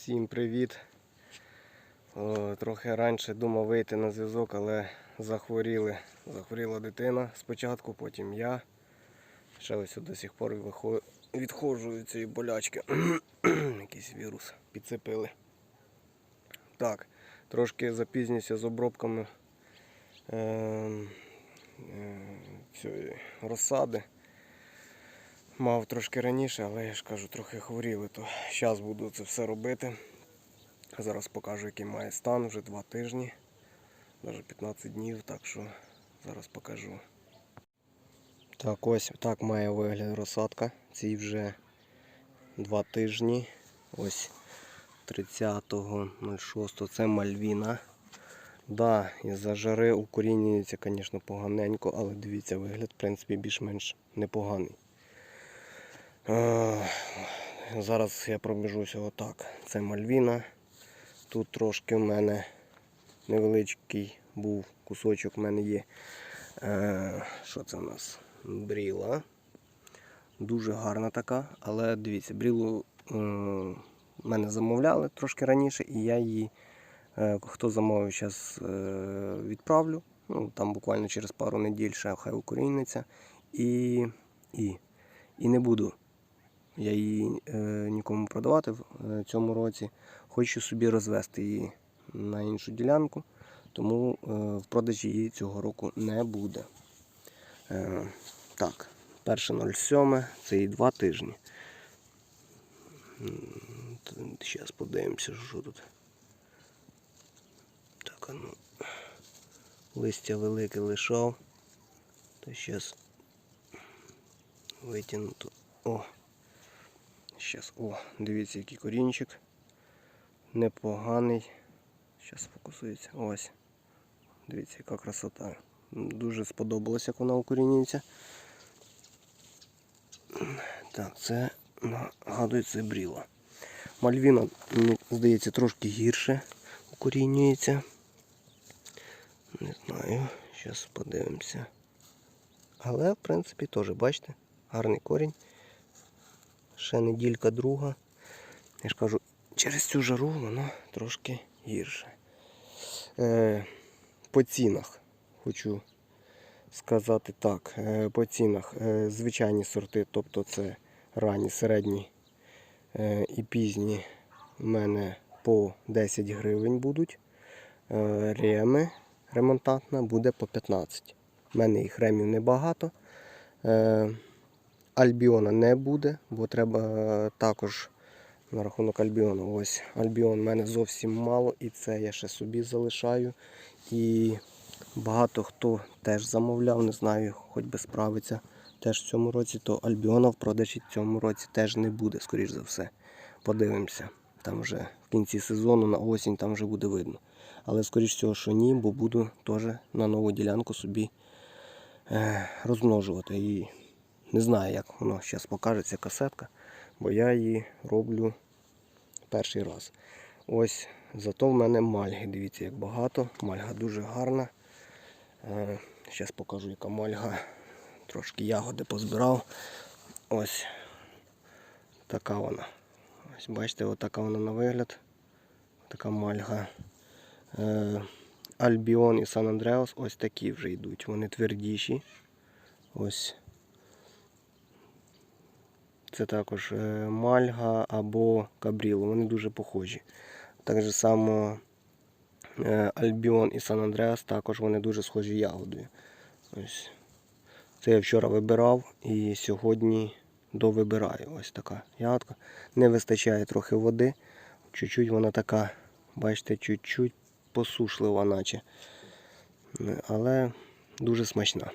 Всім привіт. О, трохи раніше думав вийти на зв'язок, але захворіли. Захворіла дитина спочатку, потім я. Ще ось до сих пор відходжу від цієї болячки. Якийсь вірус підцепили. Так, трошки запізнюся з обробками е, е, цієї розсади. Мав трошки раніше, але я ж кажу, трохи хворіли, то зараз буду це все робити. Зараз покажу, який має стан, вже два тижні, навіть 15 днів, так що зараз покажу. Так, ось так має вигляд розсадка. Цій вже два тижні. Ось 30.06 це Мальвіна. Да, із-за жари укорінюється, звісно, поганенько, але дивіться, вигляд, в принципі, більш-менш непоганий. Е, Зараз я пробіжуся отак. Це Мальвіна. Тут трошки в мене невеличкий був кусочок в мене є. Е, Що це у нас? Бріла. Дуже гарна така, але дивіться, брілу е, мене замовляли трошки раніше, і я її, хто замовив, зараз відправлю. Ну, там буквально через пару неділь ще хай укоріниться. І, і, і не буду я її е, нікому продавати в е, цьому році. Хочу собі розвести її на іншу ділянку, тому е, в продажі її цього року не буде. Е, так, 1.07, це і два тижні. Зараз подивимося, що тут. Так, а ну. Листя велике лишав. То зараз витягну тут. О! Зараз, о, дивіться, який корінчик. Непоганий. Зараз фокусується. Ось. Дивіться, яка красота. Дуже сподобалось, як вона укорінюється. Так, це нагадує це бріла. Мальвіна, мені здається, трошки гірше укорінюється. Не знаю, зараз подивимося. Але, в принципі, теж, бачите, гарний корінь ще неділька друга. Я ж кажу, через цю жару воно трошки гірше. Е, по цінах хочу сказати так. Е, по цінах е, звичайні сорти, тобто це ранні, середні е, і пізні в мене по 10 гривень будуть. Реми ремонтантна буде по 15. У мене їх ремів небагато. Альбіона не буде, бо треба е, також на рахунок Альбіону. Ось Альбіон в мене зовсім мало, і це я ще собі залишаю. І багато хто теж замовляв, не знаю, хоч би справиться теж в цьому році, то Альбіона в продажі в цьому році теж не буде, скоріш за все. Подивимося. Там вже в кінці сезону, на осінь, там вже буде видно. Але скоріш всього, що ні, бо буду теж на нову ділянку собі е, розмножувати. І не знаю, як воно зараз покажеться касетка, бо я її роблю перший раз. Ось зато в мене мальги. Дивіться, як багато. Мальга дуже гарна. Зараз покажу, яка мальга. Трошки ягоди позбирав. Ось така вона. Ось бачите, отака вона на вигляд. Така мальга. Е, Альбіон і Сан Андреас ось такі вже йдуть. Вони твердіші. Ось це також е, мальга або кабріло. Вони дуже похожі. Так же само е, Альбіон і Сан Андреас також вони дуже схожі ягодою. Ось. Це я вчора вибирав і сьогодні довибираю. Ось така ягодка. Не вистачає трохи води. Чуть-чуть вона така, бачите, чуть-чуть посушлива, наче. Але дуже смачна.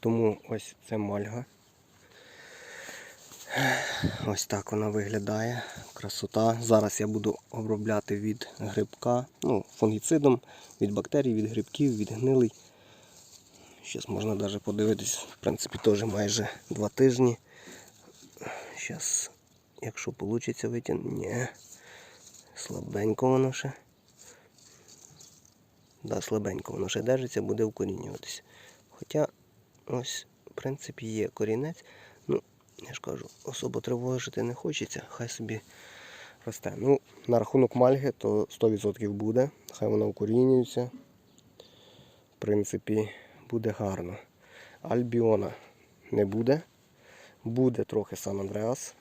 Тому ось це мальга. Ось так вона виглядає. Красота. Зараз я буду обробляти від грибка, ну, фунгіцидом, від бактерій, від грибків, від гнилий. Зараз можна навіть подивитись, в принципі, теж майже два тижні. Зараз, якщо вийде витягнути, ні. Слабенько воно ще. Да, слабенько воно ще держиться, буде укорінюватися. Хоча ось, в принципі, є корінець. Ну, я ж кажу, особо тривожити не хочеться, хай собі росте. Ну, на рахунок мальги, то 100% буде. Хай вона укорінюється. В принципі, буде гарно. Альбіона не буде. Буде трохи Сан Андреас,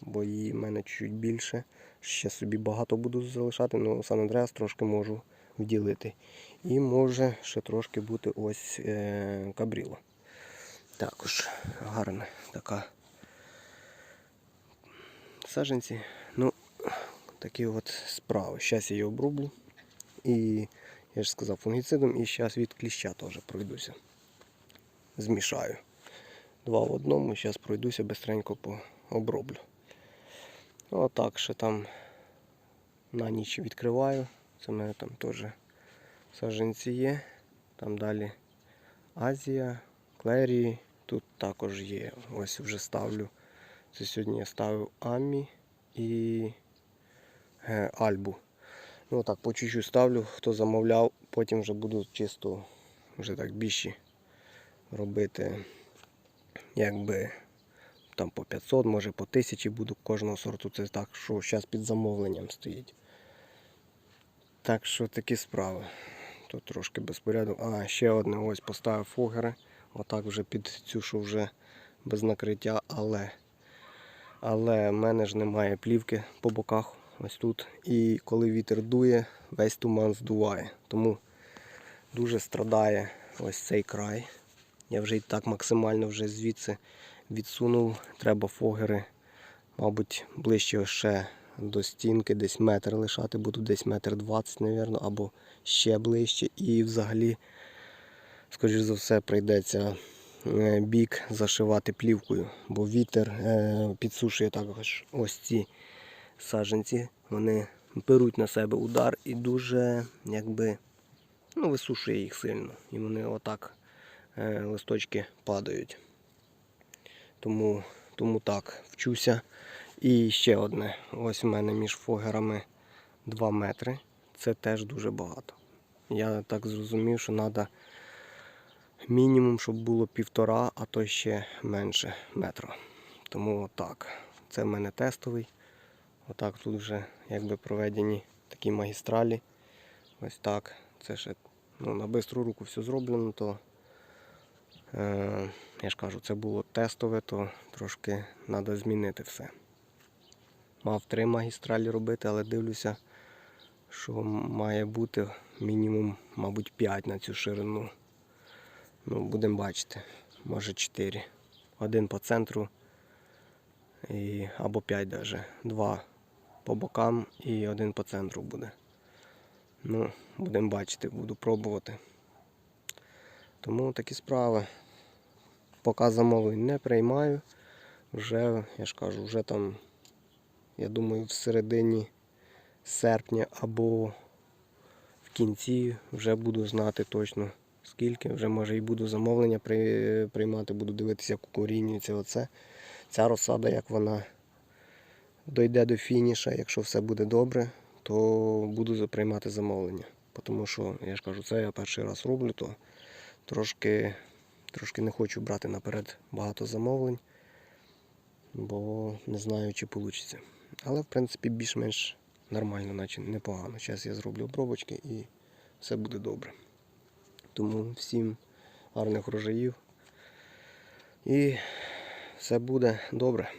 бо її в мене чуть більше. Ще собі багато буду залишати, але Сан Андреас трошки можу вділити. І може ще трошки бути ось е, кабріло. Також гарна така саженці. Ну, такі от справи. Зараз я її оброблю. І я ж сказав фунгіцидом, і зараз від кліща теж пройдуся. Змішаю. Два в одному, зараз пройдуся бистренько по оброблю. Отак ще там на ніч відкриваю. Це в мене там теж саженці є. Там далі Азія, Клерії. Тут також є. Ось вже ставлю. Це сьогодні я ставив Амі і е, Альбу. Ну так, по чуть-чуть ставлю, хто замовляв, потім вже буду чисто вже так більші робити, якби там по 500, може по 1000 буду кожного сорту. Це так, що зараз під замовленням стоїть. Так що такі справи. Тут трошки безпорядок. А, ще одне ось поставив фогери. Отак вже під цю, що вже без накриття, але. Але в мене ж немає плівки по боках ось тут. І коли вітер дує, весь туман здуває. Тому дуже страдає ось цей край. Я вже і так максимально вже звідси відсунув. Треба фогери, мабуть, ближче ще до стінки, десь метр лишати, буду десь метр двадцять, мабуть, або ще ближче. І взагалі, скоріш за все, прийдеться е, бік зашивати плівкою, бо вітер е, підсушує також ось ці саджанці. Вони беруть на себе удар і дуже якби ну, висушує їх сильно. І вони отак е, листочки падають. Тому, тому так, вчуся. І ще одне. Ось у мене між фогерами 2 метри. Це теж дуже багато. Я так зрозумів, що треба мінімум, щоб було півтора, а то ще менше метра. Тому отак. Це в мене тестовий. Отак тут вже якби проведені такі магістралі. Ось так. Це ще ну, на бистру руку все зроблено, то е, я ж кажу, це було тестове, то трошки треба змінити все. Мав три магістралі робити, але дивлюся, що має бути мінімум, мабуть, 5 на цю ширину. Ну, будемо бачити. Може 4. Один по центру і, або 5 навіть. Два по бокам і один по центру буде. Ну, будемо бачити, буду пробувати. Тому такі справи. Поки замовлень не приймаю. Вже, я ж кажу, вже там, я думаю, в середині серпня або в кінці вже буду знати точно скільки. Вже може і буду замовлення при- приймати, буду дивитися, як укорінюється оце. Ця розсада, як вона дойде до фініша, якщо все буде добре, то буду приймати замовлення. Тому що, я ж кажу, це я перший раз роблю, то трошки, трошки не хочу брати наперед багато замовлень, бо не знаю, чи вийде. Але в принципі більш-менш нормально, наче непогано. Зараз я зроблю обробочки і все буде добре. Тому всім гарних врожаїв. І все буде добре.